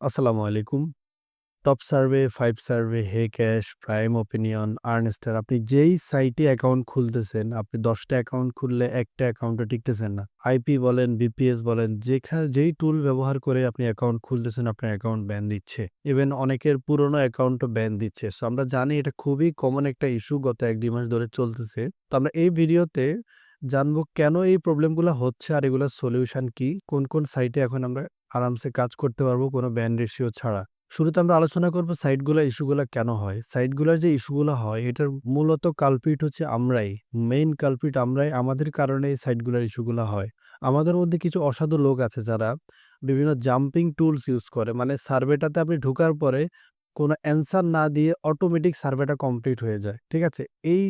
আসসালামু আলাইকুম। Top survey, five survey, hey cash, prime opinion, আর্নেস্টার আপনি যেই সাইটে অ্যাকাউন্ট খুলতেছেন, আপনি দশটা অ্যাকাউন্ট খুললে একটা অ্যাকাউন্টে টিকতেছেন না। আইপি বলেন, বিপিএস বলেন, যেখা যেই টুল ব্যবহার করে আপনি অ্যাকাউন্ট খুলতেছেন, আপনার অ্যাকাউন্ট ব্যান দিচ্ছে। ইভেন অনেকের পুরনো অ্যাকাউন্টও ব্যান দিচ্ছে। সো আমরা জানি এটা খুবই কমন একটা ইস্যু গত ১-২ মাস ধরে চলতেছে। তো আমরা এই ভিডিওতে জানব কেন এই প্রবলেমগুলো হচ্ছে আর এগুলার সলিউশন কি? কোন, কোন সাইটে এখন আমরা আরামসে কাজ করতে পারব কোনো ব্যান্ড রেশিও ছাড়া। শুরুতে আমরা আলোচনা করব সাইটগুলো ইস্যুগুলো কেন হয়? সাইটগুলার যে ইস্যুগুলো হয় এটার মূলত কালপিট হচ্ছে আমরাই। মেইন কালপিট আমরাই। আমাদের কারণে এই সাইটগুলার ইস্যুগুলো হয়। আমাদের মধ্যে কিছু অসাধু লোক আছে যারা বিভিন্ন জাম্পিং টুলস ইউজ করে। মানে সার্ভেটাতে আপনি ঢোকার পরে কোনো অ্যান্সার না দিয়ে অটোমেটিক সার্ভেটা কমপ্লিট হয়ে যায়। ঠিক আছে? এই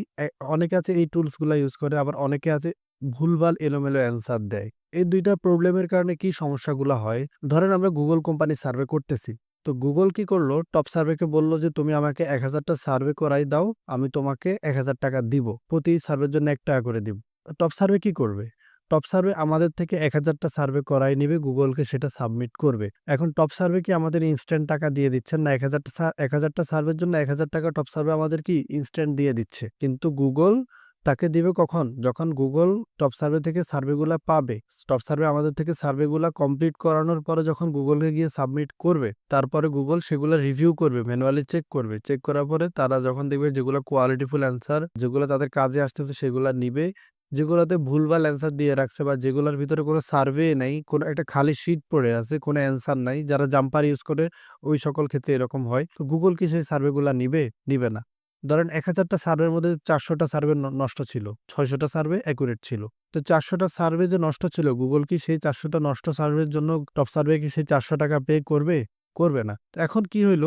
অনেকে আছে এই টুলসগুলা ইউজ করে আবার অনেকে আছে ভুলভাল এলোমেলো অ্যান্সার দেয়। এই দুইটা প্রবলেমের কারণে কি সমস্যাগুলা হয়? ধরেন আমরা গুগল কোম্পানি সার্ভে করতেছি। তো গুগল কি করল? টপ সার্ভেকে বলল যে, "তুমি আমাকে এক হাজারটা সার্ভে করাই দাও। আমি তোমাকে ৳১,০০০ দিব। প্রতি সার্ভের জন্য এক টাকা করে দিব।" টপ সার্ভে কি করবে? টপ সার্ভে আমাদের থেকে এক হাজারটা সার্ভে করায় নিবে, গুগলকে সেটা সাবমিট করবে। এখন টপ সার্ভে কি আমাদের ইনস্ট্যান্ট টাকা দিয়ে দিচ্ছেন না ১০০০ টা সা ১০০০ টা সার্ভের জন্য ৳১,০০০ টপ সার্ভে আমাদের কি ইনস্ট্যান্ট দিয়ে দিচ্ছে। কিন্তু গুগল তাকে দিবে কখন? যখন গুগল টপ সার্ভে থেকে সার্ভেগুলা পাবে। টপ সার্ভে আমাদের থেকে সার্ভেগুলা কমপ্লিট করানোর পরে যখন Google-এ গিয়ে সাবমিট করবে, তারপরে গুগল সেগুলো রিভিউ করবে, ম্যানুয়ালি চেক করবে। চেক করার পরে তারা যখন দেখবে যেগুলো কোয়ালিটিফুল অ্যান্সার, যেগুলো তাদের কাজে আসতেছে সেগুলো নিবে। যেগুলাতে ভুলভাল অ্যান্সার দিয়ে রাখছে বা যেগুলার ভিতরে কোনো সার্ভে নাই, কোনো একটা খালি শিট পড়ে আছে, কোনো অ্যান্সার নাই, যারা জাম্পার ইউজ করে ওই সকল ক্ষেত্রে এরকম হয়। তো গুগল কি সেই সার্ভেগুলা নিবে? নিবে না। ধরেন এক হাজারটা সার্ভের মধ্যে চারশোটা সার্ভে নষ্ট ছিল। ছয়শোটা সার্ভে অ্যাকুরেট ছিল। তো চারশোটা সার্ভে যে নষ্ট ছিল, গুগল কি সেই চারশোটা নষ্ট সার্ভের জন্য টপ সার্ভে কি সেই ৳৪০০ পে করবে? করবে না। এখন কি হইল?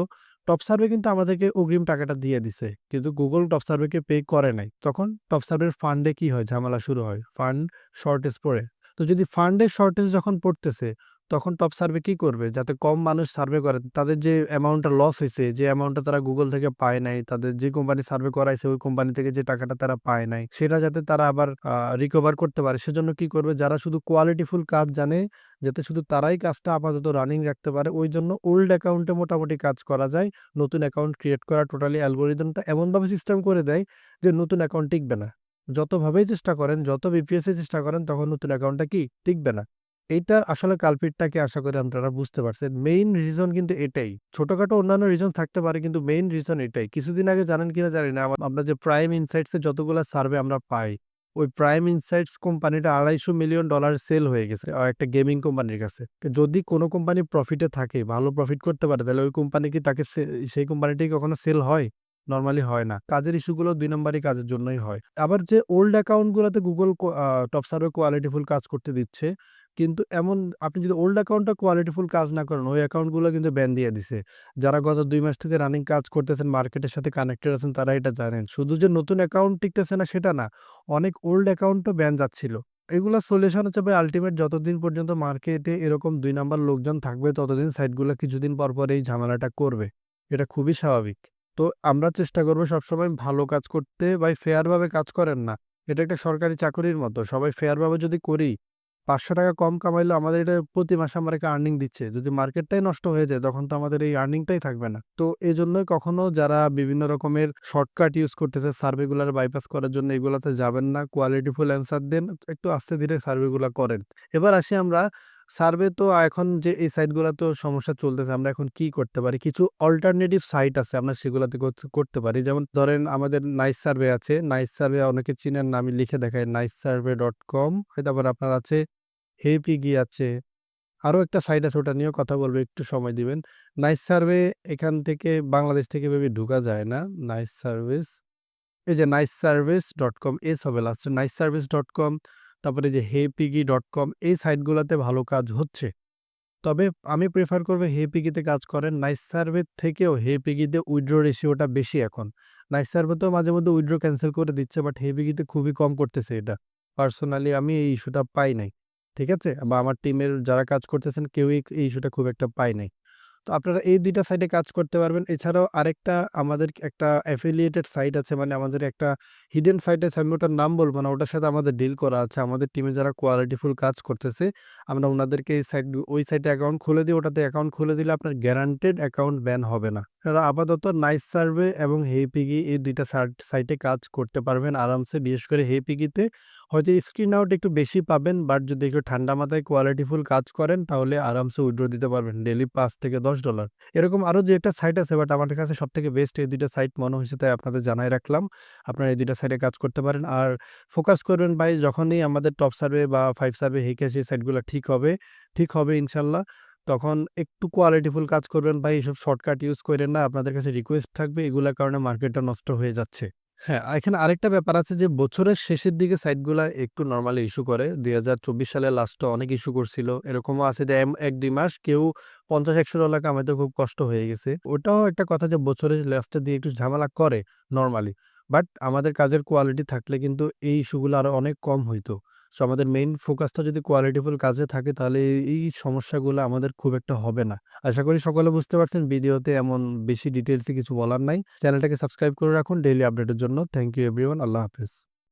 টপ সার্ভে কিন্তু আমাদেরকে অগ্রিম টাকাটা দিয়ে দিছে। কিন্তু গুগল টপ সার্ভেকে পে করে নাই। তখন টপ সার্ভের ফান্ডে কি হয়? ঝামেলা শুরু হয়। ফান্ড শর্টেজ পড়ে। তো যদি ফান্ডের শর্টেজ যখন পড়তেছে, তখন টপ সার্ভে কি করবে? যাতে কম মানুষ সার্ভে করে, তাদের যে অ্যামাউন্টটা লস হয়েছে যে অ্যামাউন্টটা তারা গুগল থেকে পায় নাই, তাদের যে কোম্পানি সার্ভে করাইছে ওই কোম্পানি থেকে যে টাকাটা তারা পায় নাই, সেটা যাতে তারা আবার রিকভার করতে পারে। সেজন্য কি করবে? যারা শুধু কোয়ালিটিফুল কাজ জানে, যাতে শুধু তারাই কাজটা আপাতত রানিং রাখতে পারে, ওই জন্য ওল্ড অ্যাকাউন্টে মোটামুটি কাজ করা যায়। নতুন অ্যাকাউন্ট ক্রিয়েট করা টোটালি অ্যালগরিদমটা এমনভাবে সিস্টেম করে দেয় যে নতুন অ্যাকাউন্ট টিকবে না। যতভাবেই চেষ্টা করেন, যত বিপিএস চেষ্টা করেন তখন নতুন অ্যাকাউন্টটা কি? টিকবে না। এইটার আসলে কালপ্রিটটা কি আশা করি আপনারা বুঝতে পারছেন। মেইন রিজন কিন্তু এটাই। ছোটখাটো অন্যান্য রিজন থাকতে পারে কিন্তু মেইন রিজন এটাই। কিছুদিন আগে জানেন কিনা জানি না, আমরা যে প্রাইম ইনসাইটস এর যতগুলা সার্ভে আমরা পাই, ওই প্রাইম ইনসাইটস কোম্পানিটা $২৫০ মিলিয়ন ডলার সেল হয়ে গেছে একটা গেমিং কোম্পানির কাছে। যদি কোনো কোম্পানি প্রফিটে থাকে, ভালো প্রফিট করতে পারে, তাহলে ওই কোম্পানি কি তাকে সেই কোম্পানিটি কখনো সেল হয়? নর্মালি হয় না। কাজের ইস্যুগুলো ২ নম্বরই কাজের জন্যই হয়। আবার যে ওল্ড অ্যাকাউন্ট গুলাতে Google কো টপ সার্ভে কোয়ালিটিফুল কাজ করতে দিচ্ছে। কিন্তু এমন আপনি যদি ওল্ড অ্যাকাউন্টটা কোয়ালিটিফুল কাজ না করেন, ওই অ্যাকাউন্টগুলো কিন্তু ব্যান দিয়ে দিছে। যারা গত দুই মাস থেকে রানিং কাজ করতেছেন, মার্কেটের সাথে কানেক্টেড আছেন তারা এটা জানেন। শুধু যে নতুন অ্যাকাউন্ট টিকতেছে না সেটা না। অনেক ওল্ড অ্যাকাউন্টও ব্যান যাচ্ছিল। এগুলা সলিউশন হচ্ছে ভাই আল্টিমেট যতদিন পর্যন্ত মার্কেটে এরকম দুই নাম্বার লোকজন থাকবে ততদিন সাইটগুলো কিছুদিন পর, পর এই ঝামেলাটা করবে। এটা খুবই স্বাভাবিক। তো আমরা চেষ্টা করব সবসময় ভালো কাজ করতে ভাই ফেয়ারভাবে কাজ করেন না। এটা একটা সরকারি চাকুরির মতো। সবাই ফেয়ারভাবে যদি করি, ৳৫০০ কম কামাইলে আমাদের এটা প্রতি মাসে আমার একটা আর্নিং দিচ্ছে। যদি মার্কেটটাই নষ্ট হয়ে যায়, তখন তো আমাদের এই আর্নিংটাই থাকবে না। তো এই জন্যই কখনো যারা বিভিন্ন রকমের শর্টকাট ইউজ করতেছে সার্ভেগুলার বাইপাস করার জন্য এগুলাতে যাবেন না। কোয়ালিটিফুল অ্যান্সার দেন। একটু আস্তে ধীরে সার্ভেগুলা করেন। এবার আসি আমরা সার্ভে তো এখন যে এই সাইটগুলাতেও সমস্যা চলতেছে। আমরা এখন কি করতে পারি? কিছু অল্টারনেটিভ সাইট আছে, আমরা সেগুলাতে করতে পারি। যেমন ধরেন আমাদের নাইস সার্ভে আছে। নাইস সার্ভে অনেকে চিনেন না আমি লিখে দেখাই নাইস সার্ভে ডট কম তারপর আপনার আছে হেপিগি আছে। আরও একটা সাইট আছে, ওটা নিয়েও কথা বলব, একটু সময় দিবেন। নাইস সার্ভে এখান থেকে বাংলাদেশ থেকে ভেবে ঢুকা যায় না। নাইস সার্ভিস এই যে niceservice.com এস হবে লাস্টে niceservice.com তারপরে এই ডট কম এই সাইটগুলোতে ভালো কাজ হচ্ছে। তবে আমি প্রেফার করব হেপিগিতে কাজ করেন। নাইস সার্ভে থেকেও হেপিগিতে উইড্রো রেশিওটা বেশি এখন। নাইস সার্ভেতেও মাঝে মধ্যে উইড্রো ক্যান্সেল করে দিচ্ছে বাট হেপিগিতে খুবই কম করতেছে এটা। পার্সোনালি আমি এই ইস্যুটা পাই নাই। ঠিক আছে? বা আমার টিমের যারা কাজ করতেছেন, কেউই এই ইস্যুটা খুব একটা পায় নাই। তো আপনারা এই ২ টা সাইটে কাজ করতে পারবেন। এছাড়াও আরেকটা আমাদের একটা অ্যাফিলিয়েটেড সাইট আছে মানে আমাদের একটা হিডেন সাইট আছে, আমি ওটার নাম বলব না। ওটার সাথে আমাদের ডিল করা আছে। আমাদের টিমে যারা কোয়ালিটিফুল কাজ করতেছে, আমরা ওনাদেরকে এই সাইট ওই সাইটে অ্যাকাউন্ট খুলে দিই। ওটাতে অ্যাকাউন্ট খুলে দিলে আপনার গ্যারান্টেড অ্যাকাউন্ট ব্যান হবে না। আপনারা আপাতত নাইস সার্ভে এবং হেইপিগি এই ২ টা সাইটে কাজ করতে পারবেন আরামসে। বিশেষ করে হেইপিগিতে হয়তো স্ক্রিন আউট একটু বেশি পাবেন বাট যদি একটু ঠান্ডা মাথায় কোয়ালিটিফুল কাজ করেন তাহলে আরামসে উইড্রো দিতে পারবেন ডেলি পাঁচ থেকে দশ ডলার এরকম আরও ২ একটা সাইট আছে বাট আমার কাছে সব থেকে বেস্ট এই ২ টা সাইট মনে হয়েছে তাই আপনাদের জানায় রাখলাম। আপনারা এই ২ টা সাইটে কাজ করতে পারেন। আর ফোকাস করবেন ভাই যখনই আমাদের টপ সার্ভে বা ফাইভ সার্ভে হেইক্যাশ এই সাইটগুলো ঠিক হবে, ঠিক হবে ইনশাল্লাহ। তখন একটু কোয়ালিটিফুল কাজ করবেন ভাই এইসব শর্টকাট ইউজ করেন না। আপনাদের কাছে রিকোয়েস্ট থাকবে এগুলোর কারণে মার্কেটটা নষ্ট হয়ে যাচ্ছে। হ্যাঁ, এখানে আরেকটা ব্যাপার আছে যে বছরের শেষের দিকে সাইটগুলা একটু নরমালি ইস্যু করে। ২০২৪ সালে লাস্টে অনেক ইস্যু করছিল। এরকমও আছে যে এক ১-২ মাস কেউ $৫০-১০০ কামাইতে খুব কষ্ট হয়ে গেছে। ওটাও একটা কথা যে বছরের লাস্টের দিকে একটু ঝামেলা করে নরমালি। বাট আমাদের কাজের কোয়ালিটি থাকলে কিন্তু এই ইস্যুগুলো আরও অনেক কম হইতো। সো আমাদের মেইন ফোকাসটা যদি কোয়ালিটিফুল কাজে থাকে, তাহলে এই সমস্যাগুলো আমাদের খুব একটা হবে না। আশা করি সকলে বুঝতে পারছেন, ভিডিওতে এমন বেশি ডিটেলসে কিছু বলার নাই। চ্যানেলটাকে সাবস্ক্রাইব করে রাখুন ডেইলি আপডেটের জন্য। Thank you everyone. আল্লাহ হাফেজ।